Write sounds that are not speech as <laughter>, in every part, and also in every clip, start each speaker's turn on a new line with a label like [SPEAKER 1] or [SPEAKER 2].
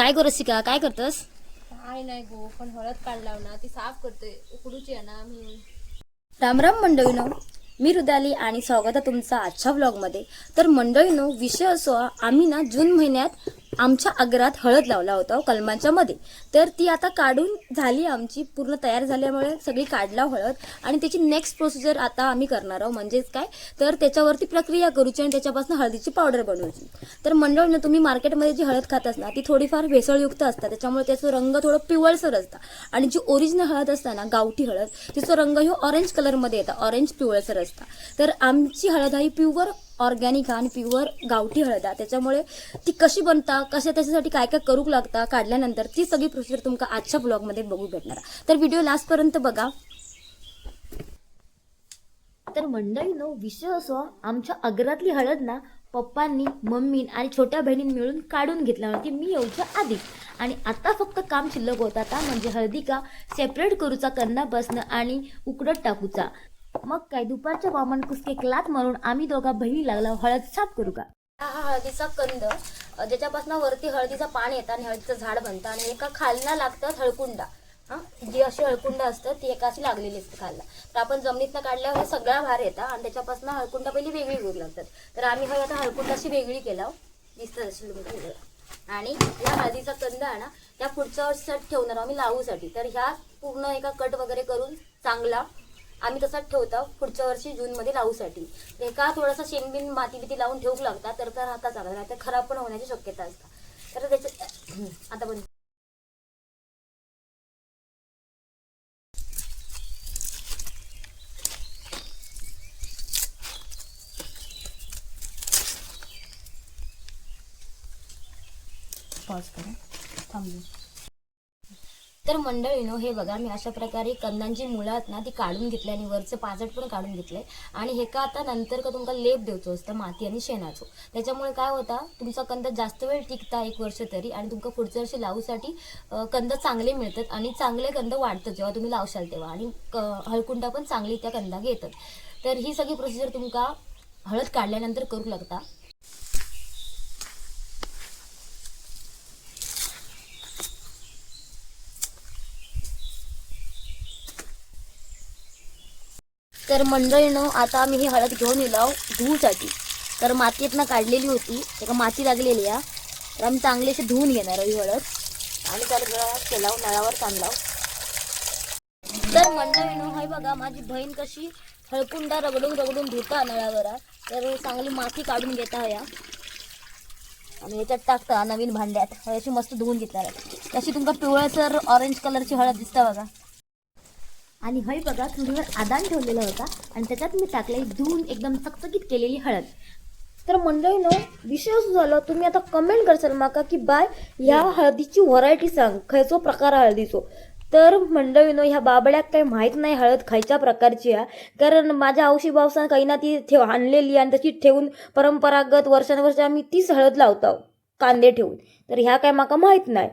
[SPEAKER 1] काय करू शिका काय करतस?
[SPEAKER 2] काय नाही गो पण हळद काढलाव ना ती साफ करते. उकडूची आहे ना मी.
[SPEAKER 1] रामराम मंडळीनो मी रुदाली आणि स्वागत आहे तुमचा आजच्या व्लॉगमध्ये तर मंडळीनो विषय असो आम्ही ना जून महिन्यात आमच्या आग्रात हळद लावला होता हो कलमांच्या मध्ये. तर ती आता काढून झाली आमची पूर्ण तयार झाल्यामुळे सगळी काढला हळद. आणि त्याची नेक्स्ट प्रोसिजर आता आम्ही करणार आहोत. म्हणजेच काय? तर त्याच्यावरती प्रक्रिया करूची आणि त्याच्यापासून हळदीची पावडर बनवायची. तर मंडळीनं तुम्ही मार्केटमध्ये जी हळद खात ना ती थोडीफार भेसळयुक्त असतात. त्याच्यामुळे त्याचं रंग थोडं पिवळसर असतं. आणि जी ओरिजिनल हळद असता ना गावठी हळद तिचा रंग ह्यो ऑरेंज कलरमध्ये येतं. ऑरेंज पिवळसर असता. तर आमची हळद ही प्युअर ऑर्गॅनिक आणि प्युअर गावठी हळद. आहे त्याच्यामुळे ती कशी बनता कशा त्याच्यासाठी काय काय करूक लागता काढल्यानंतर ती सगळी प्रोसिजर तुमका आजच्या ब्लॉगमध्ये बघू भेटणार आहे. तर व्हिडिओ लास्टपर्यंत बघा. तर मंडळीनो विषय असो आमच्या अग्रातली हळद ना पप्पांनी मम्मी आणि छोट्या बहिणींनी मिळून काढून घेतला होती. मी येऊच्या आधी. आणि आता फक्त काम शिल्लक होता आता म्हणजे हळदी का सेपरेट करूचा कन्ना बसणं आणि उकडत टाकूचा. मग काय दुपारच्या वामन कुसके क्लात मारून आम्ही दोघा बहिणी लागला हळद साफ करू का? हा हळदीचा कंद. ज्याच्यापासून वरती हळदीचं पाणी येतं आणि हळदीचं झाड बनतं आणि एका खालना लागतं हळकुंडा. हा जी अशी हळकुंड असतं ती एका अशी लागलेली असते खालला तर आपण जमिनीतनं काढल्यावर सगळा भार येतात आणि त्याच्यापासून हळकुंडा पहिली वेगळी करू लागतात. तर आम्ही हळद आता हळकुंड अशी वेगळी केला हो. दिसतं अशी आणि या हळदीचा कंद आहे ना त्या पुढच्या वर्षीसाठी ठेवणार आम्ही लावूसाठी. तर ह्या पूर्ण एका कट वगैरे करून चांगला आम्ही तसाच ठेवतो पुढच्या वर्षी जून मध्ये लावूसाठी एका म्हणजे थोडासा शेणबिन माती बिती लावून ठेवू लागतात तर तर राहता चांगला नाही तर खराब पण होण्याची शक्यता असतात तर त्याच्या <clears throat> आता पण पॉज करा. थांबू. तर मंडळीनो हे बघा मी अशा प्रकारे कंदांची मुळं आहेत ना ती काढून घेतली आणि वरचं पाजट पण काढून घेतलंय. आणि हे का आता नंतर का तुमका लेप देवचो असतं माती आणि शेणाचो. त्याच्यामुळे काय होता तुमचा कंद जास्त वेळ टिकता एक वर्ष तरी आणि तुमका पुढच्या वर्षी लावूसाठी कंद चांगले मिळतात आणि चांगले कंद वाढतात जेव्हा तुम्ही लावशाल तेव्हा. आणि क- हळकुंडा पण चांगली त्या कंदा घेतात. तर ही सगळी प्रोसिजर तुमका हळद काढल्यानंतर करू लागता. तर मंडळीनं आता आम्ही ही हळद घेऊन येलो धुवूसाठी तर मातीतनं काढलेली होती एका माती लागलेली आहे. तर आम्ही चांगली अशी धुवून घेणार ही हळद. आणि त्याला केला नळावर ताणला तर मंडळीनं हाय बघा माझी बहीण कशी हळकुंडा रगडून रगडून धुता नळावर. तर चांगली माती काढून घेता या. आणि याच्यात टाकता नवीन भांड्यात. अशी मस्त धुवून घेतणार तशी तुमका पिवळसर ऑरेंज कलरची हळद दिसता बघा. आणि हय बघा चुलीवर आदान ठेवलेला होता आणि त्याच्यात मी टाकले धुवून एकदम चकचकीत केलेली हळद. तर मंडळीनो विषय असं झालो तुम्ही आता कमेंट करसाल माका की बाय ह्या हळदीची व्हरायटी सांग खयचो प्रकार हळदीचो? तर मंडळीनो ह्या बाबड्याक काही माहीत नाही हळद खायच्या प्रकारची आहे कारण माझ्या औशी बावसान काही ना ती ठेव आणलेली आणि तशी ठेवून परंपरागत वर्षानुवर्ष आम्ही तीच हळद लावतो कांदे ठेवून. तर ह्या काय माका माहीत नाही.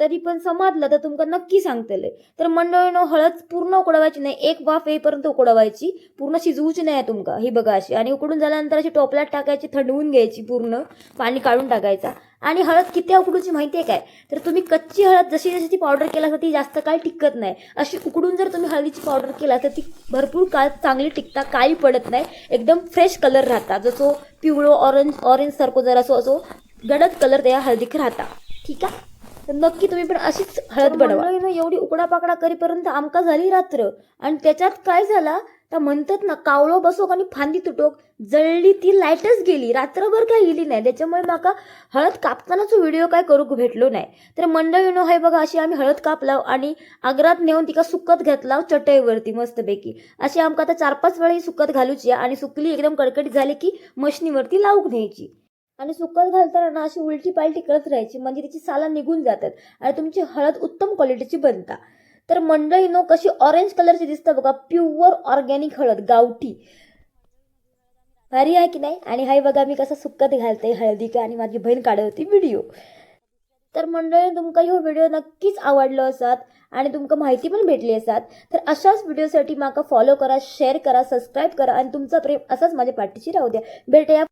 [SPEAKER 1] तरी पण समजलं तर तुमका नक्की सांगतले. तर मंडळीनं हळद पूर्ण उकडवायची नाही. एक वाफ येईपर्यंत उकडवायची. पूर्ण शिजवूची नाही तुमका. ही बघा अशी. आणि उकडून झाल्यानंतर अशी टोपल्यात टाकायची थंडवून घ्यायची पूर्ण. पाणी काढून टाकायचा. आणि हळद किती उकडूची माहिती आहे काय? तर तुम्ही कच्ची हळद जशी जशी ती पावडर केला तर ती जास्त काळ टिकत नाही. अशी उकडून जर तुम्ही हळदीची पावडर केला तर ती भरपूर काळ चांगली टिकता काळी पडत नाही. एकदम फ्रेश कलर राहता. जसो पिवळो ऑरेंज ऑरेंज सारखो असो असो गडद कलर त्या हळदीक राहता. ठीक आहे? तर नक्की तुम्ही पण अशीच हळद बनवा. एवढी उकडा पाकडा करीपर्यंत आमका झाली रात्र. आणि त्याच्यात काय झाला? तर म्हणतात ना कावळो बसोक आणि फांदी तुटोक. जळली ती लाईटच गेली. रात्रभर काय गेली नाही. त्याच्यामुळे माका हळद कापतानाच व्हिडिओ काय करूक भेटलो नाही. तर मंडळीनो हे बघा अशी आम्ही हळद कापलाव आणि आग्रात नेऊन तिका सुकत घातला चटईवरती मस्तपैकी. अशी आमका आता चार पाच वेळा ही सुकत घालूची आणि सुकली एकदम कडकडीत झाली की मशनीवरती लावूक न्यायची. आणि सुकत घालताना अशी उलटी पालटी करत राहायची. म्हणजे तिची साला निघून जातात. आणि तुमची हळद उत्तम क्वालिटीची बनता. तर मंडळी नो कशी ऑरेंज कलरची दिसतं बघा. प्युअर ऑर्गॅनिक हळद गावठी. भारी आहे की नाही? आणि हाय बघा मी कसं सुकत घालते हळदी का? आणि माझी बहीण काढत होती व्हिडिओ तर मंडळी तुमका ह्यो व्हिडिओ नक्कीच आवडलो असत आणि तुमका माहिती पण भेटली असत. तर अशाच व्हिडिओसाठी माका फॉलो करा शेअर करा सबस्क्राईब करा आणि तुमचा प्रेम असंच माझ्या पाठीशी राहू द्या. भेटूया.